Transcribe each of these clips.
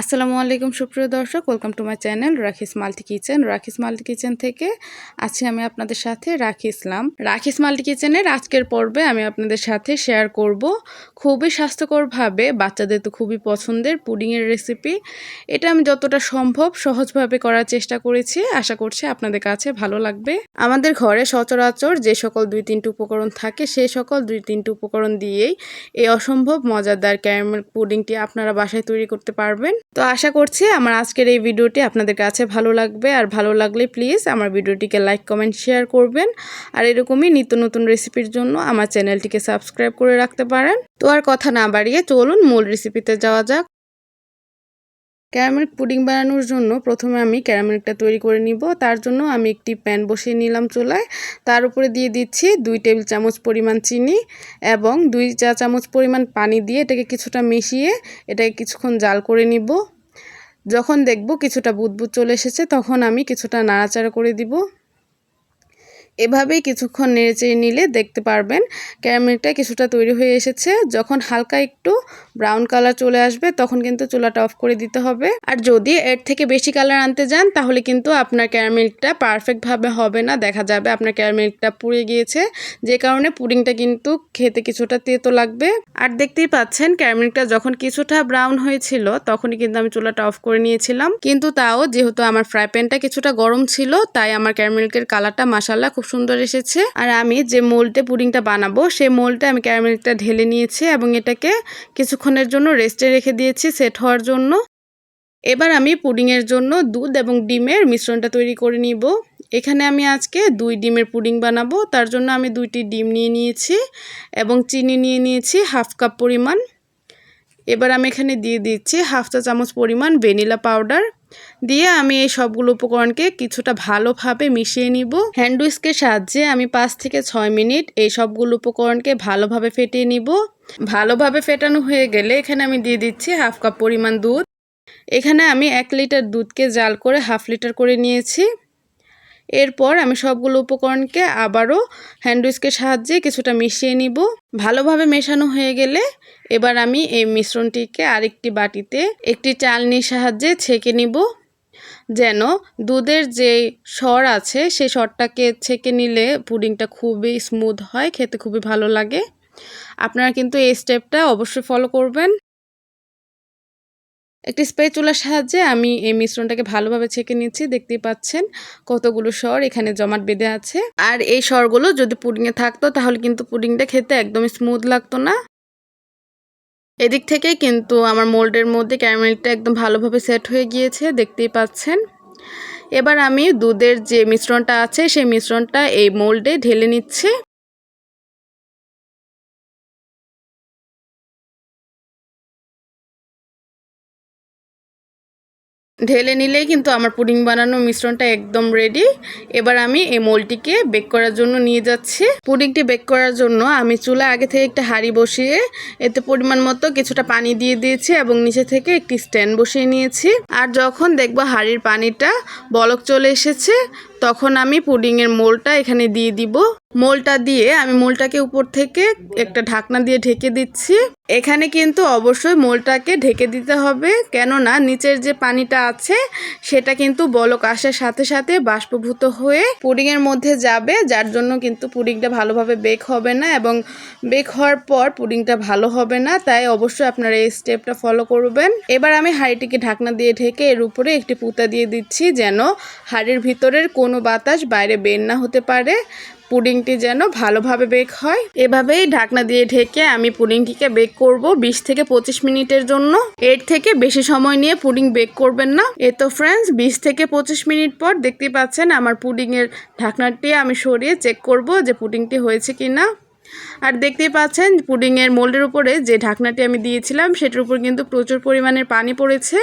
আসসালামু আলাইকুম, সুপ্রিয় দর্শক। Welcome to my channel Rakhi's multi kitchen Rakhi's multi kitchen থেকে আছি আমি আপনাদের সাথে রাখি ইসলাম। রাখিস মাল্টি কিচেনের আজকের পর্বে আমি আপনাদের সাথে শেয়ার করব খুবই স্বাস্থ্যকরভাবে, বাচ্চাদের তো খুবই পছন্দের পুডিংয়ের রেসিপি এটা আমি যতটা সম্ভব সহজভাবে করার চেষ্টা করেছি। আশা করছি আপনাদের কাছে ভালো লাগবে। আমাদের ঘরে সচরাচর যে সকল দুই তিনটি উপকরণ থাকে সেই সকল দুই তিনটি উপকরণ দিয়েই এই অসম্ভব মজাদার ক্যারামেল পুডিংটি আপনারা বাসায় তৈরি করতে পারবেন। তো আশা করছি আমার আজকের এই ভিডিওটি আপনাদের কাছে ভালো লাগবে। আর ভালো লাগলে প্লিজ আমার ভিডিওটিকে লাইক কমেন্ট শেয়ার করবেন। আর এরকমই নিত্য নতুন রেসিপির জন্য আমার চ্যানেলটিকে সাবস্ক্রাইব করে রাখতে পারেন। তো আর কথা না বাড়িয়ে চলুন মূল রেসিপিতে যাওয়া যাক। ক্যারামেল পুডিং বানানোর জন্য প্রথমে আমি ক্যারামেলটা তৈরি করে নিব। তার জন্য আমি একটি প্যান বসিয়ে নিলাম চুলায়। তার উপরে দিয়ে দিচ্ছি দুই টেবিল চামচ পরিমাণ চিনি এবং দুই চা চামচ পরিমাণ পানি দিয়ে এটাকে কিছুটা মিশিয়ে এটাকে কিছুক্ষণ জাল করে নিব। যখন দেখব কিছুটা বুদবুদ চলে এসেছে, তখন আমি কিছুটা নাড়াচাড়া করে দিব। এভাবেই কিছুক্ষণ নেড়েচেড়ে নিলে দেখতে পারবেন ক্যারামেলটা কিছুটা তৈরি হয়ে এসেছে। যখন হালকা একটু ব্রাউন কালার চলে আসবে, তখন কিন্তু চুলাটা অফ করে দিতে হবে। আর যদি এর থেকে বেশি কালার আনতে যান, তাহলে কিন্তু আপনার ক্যারামেলটা পারফেক্টভাবে হবে না, দেখা যাবে আপনার ক্যারামেলটা পুড়ে গিয়েছে। যে কারণে পুডিংটা কিন্তু খেতে কিছুটা তেতো লাগবে। আর দেখতেই পাচ্ছেন ক্যারামেলটা যখন কিছুটা ব্রাউন হয়েছিল, তখনই কিন্তু আমি চুলাটা অফ করে নিয়েছিলাম। কিন্তু তাও যেহেতু আমার ফ্রাই প্যানটা কিছুটা গরম ছিল, তাই আমার ক্যারামেলকের কালারটা মাসাল্লা খুব সুন্দর এসেছে। আর আমি যে মোল্ডে পুডিংটা বানাবো, সেই মোল্ডে আমি ক্যারামেলটা ঢেলে নিয়েছি এবং এটাকে কিছুক্ষণের জন্য রেস্টে রেখে দিয়েছি সেট হওয়ার জন্য। এবার আমি পুডিংয়ের জন্য দুধ এবং ডিমের মিশ্রণটা তৈরি করে নিব। এখানে আমি আজকে দুই ডিমের পুডিং বানাবো। তার জন্য আমি দুইটি ডিম নিয়ে নিয়েছি এবং চিনি নিয়ে নিয়েছি হাফ কাপ পরিমাণ। এবার আমি এখানে দিয়ে দিচ্ছি হাফ চা চামচ পরিমাণ ভ্যানিলা পাউডার দিয়ে আমি এই সবগুলো উপকরণকে কিছুটা ভালোভাবে মিশিয়ে নিব। হ্যান্ড উইস্কের সাহায্যে আমি পাঁচ থেকে ছয় মিনিট এই সবগুলো উপকরণকে ভালোভাবে ফেটিয়ে নিব। ভালোভাবে ফেটানো হয়ে গেলে এখানে আমি দিয়ে দিচ্ছি হাফ কাপ পরিমাণ দুধ। এখানে আমি এক লিটার দুধকে জাল করে হাফ লিটার করে নিয়েছি। এরপর আমি সবগুলো উপকরণকে আবারও হ্যান্ড উইস্কের সাহায্যে কিছুটা মিশিয়ে নিব। ভালোভাবে মেশানো হয়ে গেলে এবার আমি এই মিশ্রণটিকে আরেকটি বাটিতে একটি চালনির সাহায্যে ছেঁকে নিব। যেন দুধের যে স্বর আছে সেই স্বরটাকে ছেঁকে নিলে পুডিংটা খুবই স্মুথ হয়, খেতে খুবই ভালো লাগে। আপনারা কিন্তু এই স্টেপটা অবশ্যই ফলো করবেন। একটি স্প্রে চুলার সাহায্যে আমি এই মিশ্রণটাকে ভালোভাবে ছেঁকে নিচ্ছি দেখতেই পাচ্ছেন কতগুলো স্বর এখানে জমাট বেঁধে আছে। আর এই স্বরগুলো যদি পুডিংয়ে থাকতো তাহলে কিন্তু পুডিংটা খেতে একদমই স্মুথ লাগতো না। এদিক থেকেই কিন্তু আমার মোল্ডের মধ্যে ক্যারামেলটা একদম ভালোভাবে সেট হয়ে গিয়েছে, দেখতেই পাচ্ছেন। এবার আমি দুধের যে মিশ্রণটা আছে সেই মিশ্রণটা এই মোল্ডে ঢেলে নিচ্ছি। ঢেলে নিলেই কিন্তু আমার পুডিং বানানো মিশ্রণটা একদম রেডি এবার আমি এই মোলটিকে বেক করার জন্য নিয়ে যাচ্ছি। পুডিংটি বেক করার জন্য আমি চুলা আগে থেকে একটা হাঁড়ি বসিয়ে এতে পরিমাণ মতো কিছুটা পানি দিয়ে দিয়েছি এবং নিচে থেকে একটি স্ট্যান্ড বসিয়ে নিয়েছি। আর যখন দেখব হাঁড়ির পানিটা বলক চলে এসেছে তখন আমি পুডিংয়ের মোলটা এখানে দিয়ে দিব। মোলটা দিয়ে আমি মোলটাকে উপর থেকে একটা ঢাকনা দিয়ে ঢেকে দিচ্ছি। এখানে কিন্তু অবশ্যই মোলটাকে ঢেকে দিতে হবে, কেননা নিচের যে পানিটা আছে, সেটা কিন্তু বলক আসার সাথে সাথে বাষ্পভূত হয়ে পুডিংয়ের মধ্যে যাবে, যার জন্য কিন্তু পুডিংটা ভালোভাবে বেক হবে না এবং বেক হওয়ার পর পুডিংটা ভালো হবে না। তাই অবশ্যই আপনারা এই স্টেপটা ফলো করবেন। এবার আমি হাঁড়িটিকে ঢাকনা দিয়ে ঢেকে এর উপরে একটি পুঁতা দিয়ে দিচ্ছি, যেন হাঁড়ির ভিতরের কোনো বাতাস বাইরে বের না হতে পারে। পুডিংটি যেন ভালোভাবে বেক হয়। এভাবেই ঢাকনা দিয়ে ঢেকে আমি পুডিংটিকে বেক করব 20 থেকে পঁচিশ মিনিটের জন্য। এর থেকে বেশি সময় নিয়ে পুডিং বেক করবেন না। এ তো ফ্রেন্ডস বিশ থেকে পঁচিশ মিনিট পর দেখতে পাচ্ছেন আমার পুডিংয়ের ঢাকনাটি আমি সরিয়ে চেক করব যে পুডিংটি হয়েছে কি না আর দেখতেই পাচ্ছেন, পুডিংয়ের মোল্ডের উপরে যে ঢাকনাটি আমি দিয়েছিলাম, সেটার উপর কিন্তু প্রচুর পরিমাণের পানি পড়েছে।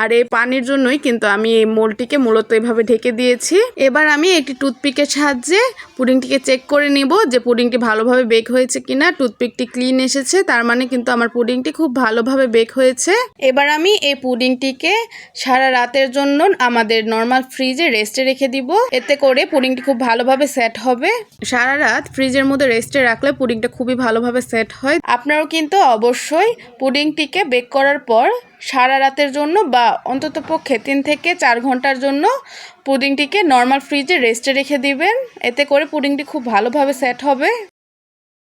আর এই পানির জন্যই কিন্তু আমি এই মোলটিকে মূলত এভাবে ঢেকে দিয়েছি। এবার আমি একটি টুথপিকের সাহায্যে পুডিংটিকে চেক করে নিব যে পুডিংটি ভালোভাবে বেক হয়েছে কিনা। টুথপিকটি ক্লিন এসেছে, তার মানে কিন্তু আমার পুডিংটি খুব ভালোভাবে বেক হয়েছে। এবার আমি এই পুডিংটিকে সারা রাতের জন্য আমাদের নর্মাল ফ্রিজে রেস্টে রেখে দিব। এতে করে পুডিংটি খুব ভালোভাবে সেট হবে। সারা রাত ফ্রিজের মধ্যে রেস্টে রাখলে পুডিংটা খুবই ভালোভাবে সেট হয়। আপনারাও কিন্তু অবশ্যই পুডিংটিকে বেক করার পর সারা রাতের জন্য বা অন্তত পক্ষে তিন থেকে চার ঘণ্টার জন্য পুডিংটিকে নর্মাল ফ্রিজে রেস্টে রেখে দিবেন। এতে করে পুডিংটি খুব ভালোভাবে সেট হবে।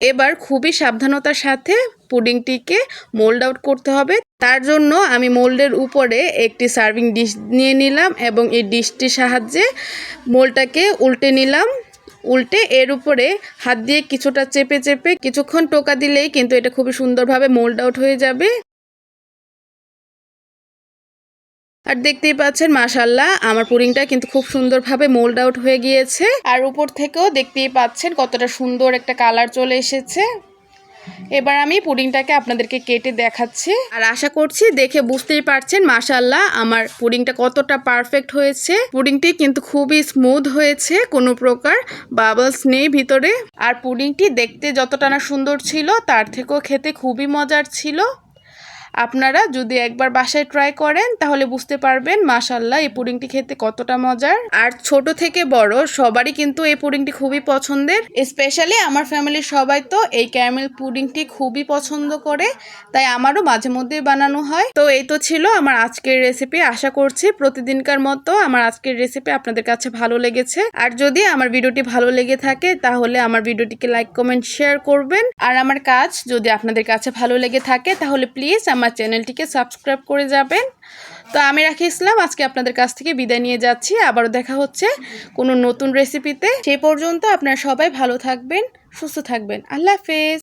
এবার খুবই সাবধানতার সাথে পুডিংটিকে মোল্ড আউট করতে হবে। তার জন্য আমি মোল্ডের উপরে একটি সার্ভিং ডিশ নিয়ে নিলাম এবং এই ডিশটির সাহায্যে মোলটাকে উল্টে নিলাম। উল্টে এর উপরে হাত দিয়ে কিছুটা চেপে চেপে কিছুক্ষণ টোকা দিলেই কিন্তু এটা খুবই সুন্দরভাবে মোল্ড আউট হয়ে যাবে। আর দেখতেই পাচ্ছেন মাশাল্লাহ আমার পুরিংটা কিন্তু খুব সুন্দরভাবে মোল্ড আউট হয়ে গিয়েছে। আর উপর থেকেও দেখতেই পাচ্ছেন কতটা সুন্দর একটা কালার চলে এসেছে। এবার আমি পুডিংটাকে আপনাদেরকে কেটে দেখাচ্ছি। আর আশা করছি দেখে বুঝতেই পারছেন মাশাল্লাহ আমার পুডিংটা কতটা পারফেক্ট হয়েছে। পুডিংটি কিন্তু খুবই স্মুথ হয়েছে কোনো প্রকার, বাবলস নেই ভিতরে। আর পুডিংটি দেখতে যতটা না সুন্দর ছিল, তার থেকেও খেতে খুবই মজার ছিল। আপনারা যদি একবার বাসায় ট্রাই করেন, তাহলে বুঝতে পারবেন মাশাল্লাহ এই পুডিংটি খেতে কতটা মজার। আর ছোট থেকে বড় সবারই কিন্তু এই পুডিংটি খুবই পছন্দের। স্পেশালি আমার ফ্যামিলির সবাই তো এই ক্যারামেল পুডিংটি খুবই পছন্দ করে, তাই আমারও মাঝে মধ্যে বানানো হয়। তো এই তো ছিল আমার আজকের রেসিপি আশা করছি প্রতিদিনকার মতো আমার আজকের রেসিপি আপনাদের কাছে ভালো লেগেছে। আর যদি আমার ভিডিওটি ভালো লেগে থাকে, তাহলে আমার ভিডিওটিকে লাইক কমেন্ট শেয়ার করবেন। আর আমার কাজ যদি আপনাদের কাছে ভালো লেগে থাকে, তাহলে প্লিজ আমার চ্যানেলটিকে সাবস্ক্রাইব করে যাবেন। তো আমি রাখি ইসলাম, আজকে আপনাদের কাছ থেকে বিদায় নিয়ে যাচ্ছি। আবারও দেখা হচ্ছে কোনো নতুন রেসিপিতে সে পর্যন্ত আপনারা সবাই ভালো থাকবেন, সুস্থ থাকবেন। আল্লাহ হাফেজ।